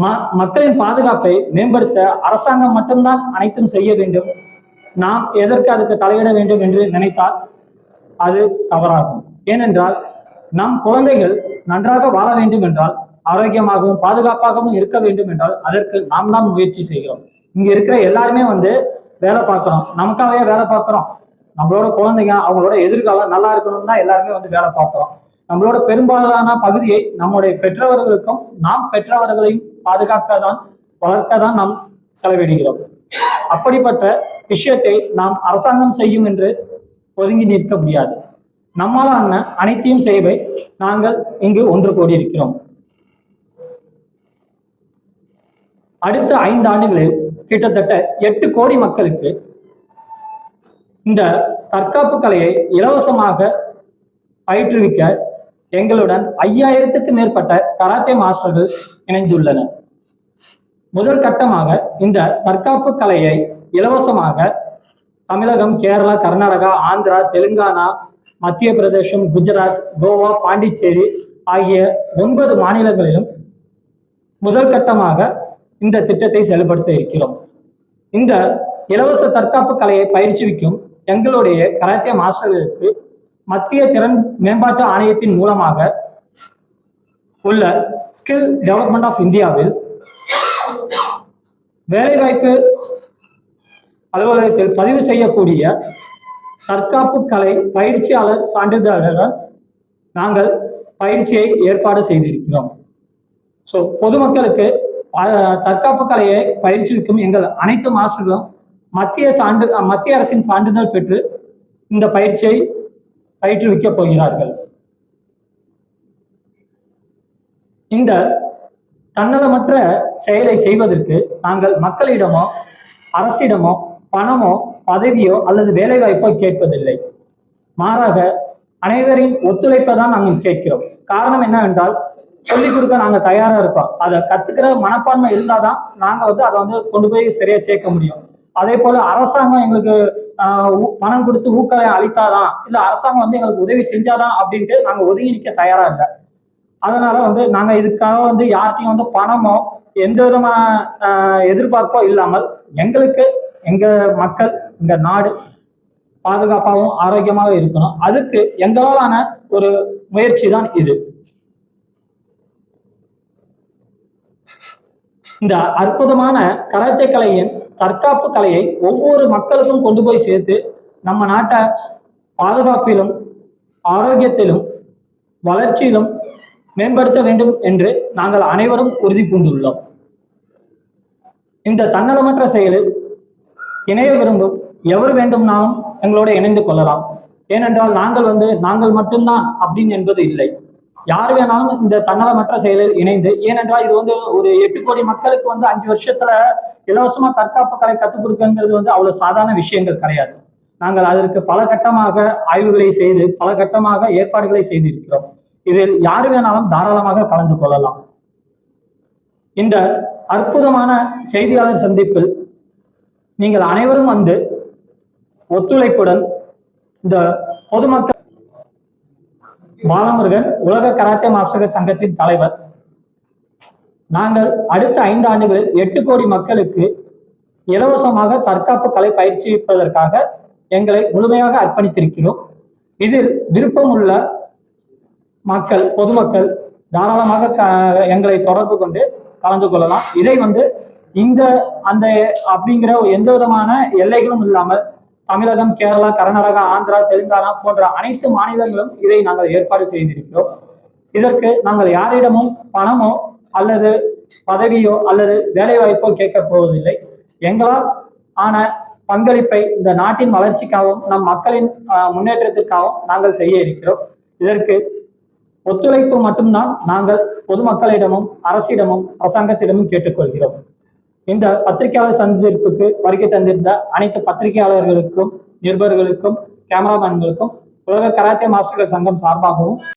ம மக்களின் பாதுகாப்பை மேம்படுத்த அரசாங்கம் மட்டும்தான் அனைத்தும் செய்ய வேண்டும். நாம் எதற்கு அதுக்கு தலையிட வேண்டும் என்று நினைத்தால் அது தவறாகும். ஏனென்றால் நம் குழந்தைகள் நன்றாக வாழ வேண்டும் என்றால் ஆரோக்கியமாகவும் பாதுகாப்பாகவும் இருக்க வேண்டும் என்றால் அதற்கு நாம் தான் முயற்சி செய்கிறோம். இங்க இருக்கிற எல்லாருமே வந்து வேலை பார்க்குறோம். நமக்காகவே வேலை பார்க்குறோம். நம்மளோட குழந்தைங்க அவங்களோட எதிர்காலம் நல்லா இருக்கணும் தான் எல்லாருமே வந்து வேலை பார்க்குறோம். நம்மளோட பெரும்பாலான பகுதியை நம்முடைய பெற்றவர்களுக்கும் நாம் பெற்றவர்களையும் பாதுகாக்க தான் வளர்க்க தான் நாம் செலவிடுகிறோம். அப்படிப்பட்ட விஷயத்தை நாம் அரசாங்கம் செய்யும் என்று ஒதுங்கி நிற்க முடியாது. நம்மாலான அனைத்தையும் செய்வை நாங்கள் இங்கு ஒன்று கூடியிருக்கிறோம். அடுத்த ஐந்து ஆண்டுகளில் கிட்டத்தட்ட எட்டு கோடி மக்களுக்கு இந்த தற்காப்பு கலையை இலவசமாக பயிற்றுவிக்க எங்களுடன் ஐயாயிரத்துக்கு மேற்பட்ட கராத்தே மாஸ்டர்கள் இணைந்துள்ளனர். முதல் கட்டமாக இந்த தற்காப்பு கலையை இலவசமாக தமிழகம் கேரளா கர்நாடகா ஆந்திரா தெலுங்கானா மத்திய பிரதேசம் குஜராத் கோவா பாண்டிச்சேரி ஆகிய ஒன்பது மாநிலங்களிலும் முதல் கட்டமாக இந்த திட்டத்தை செயல்படுத்த இருக்கிறோம். இந்த இலவச தற்காப்பு கலையை பயிற்சிவிக்கும் எங்களுடைய கராத்தே மாஸ்டர்களுக்கு மத்திய திறன் மேம்பாட்டு ஆணையத்தின் மூலமாக உள்ள ஸ்கில் டெவலப்மெண்ட் ஆஃப் இந்தியாவில் வேலைவாய்ப்பு அலுவலகத்தில் பதிவு செய்யக்கூடிய தற்காப்பு கலை பயிற்சியாளர் சான்றிதழுடன் நாங்கள் பயிற்சியை ஏற்பாடு செய்திருக்கிறோம். ஸோ பொதுமக்களுக்கு தற்காப்பு கலையை பயிற்சிக்கும் எங்கள் அனைத்து மாஸ்டர்களும் மத்திய சான்று மத்திய அரசின் சான்றிதழ் பெற்று இந்த பயிற்சியை பயிற்றுவிக்கப் போகிறார்கள். இந்த தன்னலமற்ற செயலை செய்வதற்கு நாங்கள் மக்களிடமோ அரசிடமோ பணமோ பதவியோ அல்லது வேலைவாய்ப்போ கேட்பதில்லை. மாறாக அனைவரின் ஒத்துழைப்பை தான் நாங்கள் கேட்கிறோம். காரணம் என்னவென்றால் சொல்லிக் கொடுக்க நாங்கள் தயாரா இருக்கோம் அதை கத்துக்கிற மனப்பான்மை இருந்தாதான் நாங்க வந்து அதை வந்து கொண்டு போய் சரியா சேர்க்க முடியும். அதே போல அரசாங்கம் எங்களுக்கு ஆஹ், பணம் கொடுத்து ஊக்கலை அளித்தாதான் இல்ல அரசாங்கம் வந்து எங்களுக்கு உதவி செஞ்சாதான் அப்படின்ட்டு நாங்க ஒதுங்கி நிக்க தயாரா இல்லை. அதனால வந்து நாங்க இதுக்காக வந்து யார்கிட்டையும் வந்து பணமோ எந்த விதமான எதிர்பார்ப்போ இல்லாமல் எங்களுக்கு எங்க மக்கள் எங்க நாடு பாதுகாப்பாகவும் ஆரோக்கியமாக இருக்கணும். அதுக்கு எங்களாலான ஒரு முயற்சி தான் இது. இந்த அற்புதமான கராத்தே கலையின் தற்காப்பு கலையை ஒவ்வொரு மக்களுக்கும் கொண்டு போய் சேர்த்து நம்ம நாட்டை பாதுகாப்பிலும் ஆரோக்கியத்திலும் வளர்ச்சியிலும் மேம்படுத்த வேண்டும் என்று நாங்கள் அனைவரும் உறுதி பூண்டுள்ளோம். இந்த தன்னலமற்ற செயலில் இணைய விரும்பும் எவர் வேண்டும்னாலும் எங்களோட இணைந்து கொள்ளலாம். ஏனென்றால் நாங்கள் வந்து நாங்கள் மட்டும்தான் அப்படின்னு என்பது இல்லை. யார் வேணாலும் இந்த தன்னலமற்ற செயலில் இணைந்து ஏனென்றால் இது வந்து ஒரு எட்டு கோடி மக்களுக்கு வந்து அஞ்சு வருஷத்துல இலவசமா தற்காப்பு கலை கற்றுக் கொடுக்கங்கிறது வந்து அவ்வளவு சாதாரண விஷயங்கள் கிடையாது. நாங்கள் அதற்கு பல கட்டமாக ஆய்வுகளை செய்து பல கட்டமாக ஏற்பாடுகளை செய்திருக்கிறோம். இதில் யார் வேணாலும் தாராளமாக கலந்து கொள்ளலாம். இந்த அற்புதமான செய்தியாளர் சந்திப்பில் நீங்கள் அனைவரும் வந்து ஒத்துழைப்புடன் இந்த பொதுமக்கள் பாலமுருகன் உலக கராத்தே மாஸ்டர்கள் சங்கத்தின் தலைவர் நாங்கள் அடுத்த ஐந்து ஆண்டுகளில் எட்டு கோடி மக்களுக்கு இலவசமாக தற்காப்பு கலை பயிற்சிப்பதற்காக எங்களை முழுமையாக அர்ப்பணித்திருக்கிறோம். இதில் விருப்பம் உள்ள மக்கள் பொதுமக்கள் தாராளமாக க- எங்களை தொடர்பு கொண்டு கலந்து கொள்ளலாம். இதை வந்து இந்த அந்த அப்படிங்கிற எந்த விதமான எல்லைகளும் இல்லாமல் தமிழகம் கேரளா கர்நாடகா ஆந்திரா தெலுங்கானா போன்ற அனைத்து மாநிலங்களும் இதை நாங்கள் ஏற்பாடு செய்திருக்கிறோம். இதற்கு நாங்கள் யாரிடமும் பணமோ அல்லது பதவியோ அல்லது வேலை வாய்ப்போ கேட்கப் போவதில்லை. எங்களால் ஆன பங்களிப்பை இந்த நாட்டின் வளர்ச்சிக்காகவும் நம் மக்களின் ஆஹ், முன்னேற்றத்திற்காகவும் நாங்கள் செய்ய இருக்கிறோம். இதற்கு ஒத்துழைப்பு மட்டும்தான் நாங்கள் பொதுமக்களிடமும் அரசிடமும் அரசாங்கத்திடமும் கேட்டுக்கொள்கிறோம். இந்த பத்திரிகையாளர் சந்திப்பிற்கு வருகை தந்திருந்த அனைத்து பத்திரிகையாளர்களுக்கும் நிருபர்களுக்கும் கேமராமேன்களுக்கும் உலக கராத்தே மாஸ்டர்கள் சங்கம் சார்பாகவும்